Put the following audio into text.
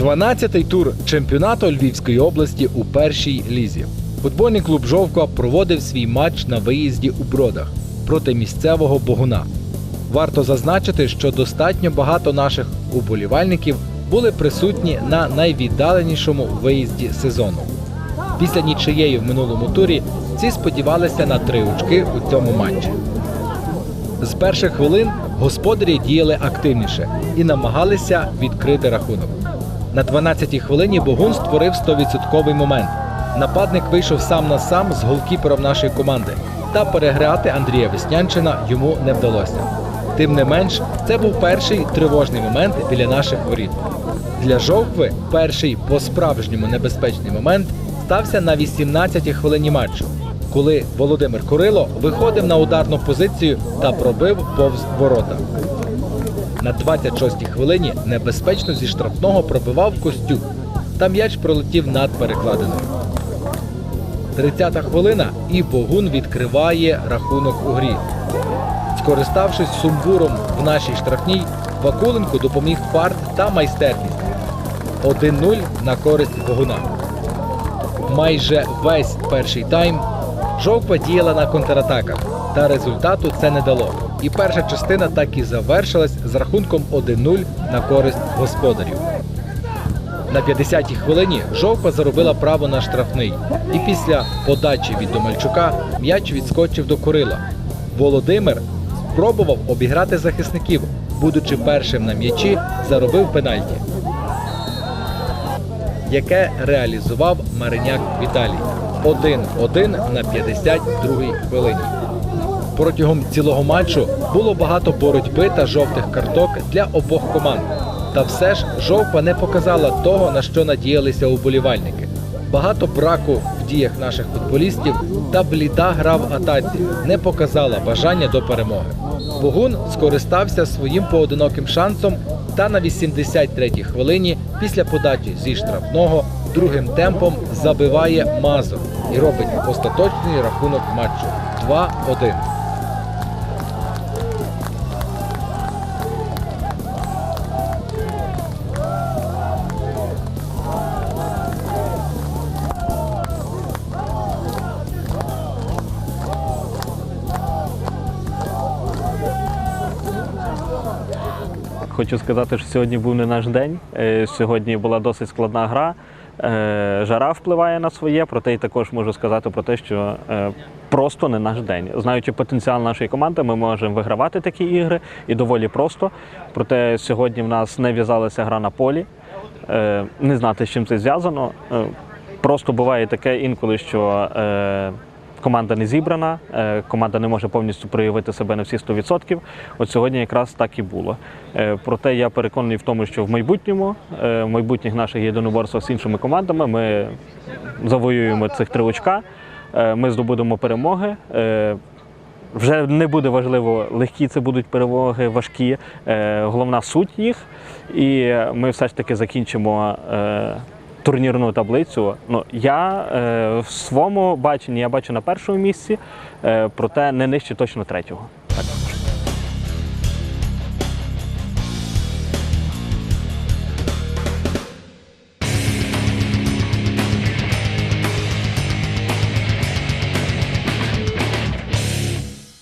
12-й тур чемпіонату Львівської області у першій лізі. Футбольний клуб Жовква проводив свій матч на виїзді у Бродах проти місцевого Богуна. Варто зазначити, що достатньо багато наших уболівальників були присутні на найвіддаленішому виїзді сезону. Після нічиєї в минулому турі ці сподівалися на три очки у цьому матчі. З перших хвилин господарі діяли активніше і намагалися відкрити рахунок. На 12-й хвилині Богун створив 100% момент. Нападник вийшов сам на сам з голкіпером нашої команди, та переграти Андрія Веснянчина йому не вдалося. Тим не менш, це був перший тривожний момент біля наших воріт. Для жовкви перший по-справжньому небезпечний момент стався на 18-й хвилині матчу, коли Володимир Курило виходив на ударну позицію та пробив повз ворота. На 26-й хвилині небезпечно зі штрафного пробивав Костюк, та м'яч пролетів над перекладиною. 30-та хвилина і Богун відкриває рахунок у грі. Скориставшись сумбуром в нашій штрафній, Вакуленко допоміг фарт та майстерність. 1-0 на користь Богуна. Майже весь перший тайм жовква діяла на контратаках, та результату це не дало. І перша частина так і завершилась з рахунком 1-0 на користь господарів. На 50-й хвилині жовква заробила право на штрафний. І після подачі від Домальчука м'яч відскочив до Курила. Володимир спробував обіграти захисників, будучи першим на м'ячі, заробив пенальті, яке реалізував Мариняк Віталій. 1-1 на 52-й хвилині. Протягом цілого матчу було багато боротьби та жовтих карток для обох команд. Та все ж жовтва не показала того, на що надіялися уболівальники. Багато браку в діях наших футболістів та бліда гра в атаці не показала бажання до перемоги. Богун скористався своїм поодиноким шансом та на 83-й хвилині після подачі зі штрафного другим темпом забиває Мазур і робить остаточний рахунок матчу 2-1. Хочу сказати, що сьогодні був не наш день. Е, Сьогодні була досить складна гра. Е, Жара впливає на своє, проте й також можу сказати про те, що е, просто не наш день. Знаючи потенціал нашої команди, ми можемо вигравати такі ігри і доволі просто. Проте сьогодні в нас не в'язалася гра на полі. Не знати, з чим це зв'язано. Просто буває таке інколи, що команда не зібрана, е, команда не може повністю проявити себе на всі 100%. От сьогодні якраз так і було. Е, Проте я переконаний в тому, що в майбутньому, е, в майбутніх наших єдиноборствах з іншими командами ми завоюємо цих три очка, ми здобудемо перемоги. Вже не буде важливо, легкі це будуть перемоги, важкі. Головна суть їх. І ми все ж таки закінчимо турнірну таблицю. Ну, я е, в своєму баченні я бачу на першому місці, е, проте не нижче точно третього.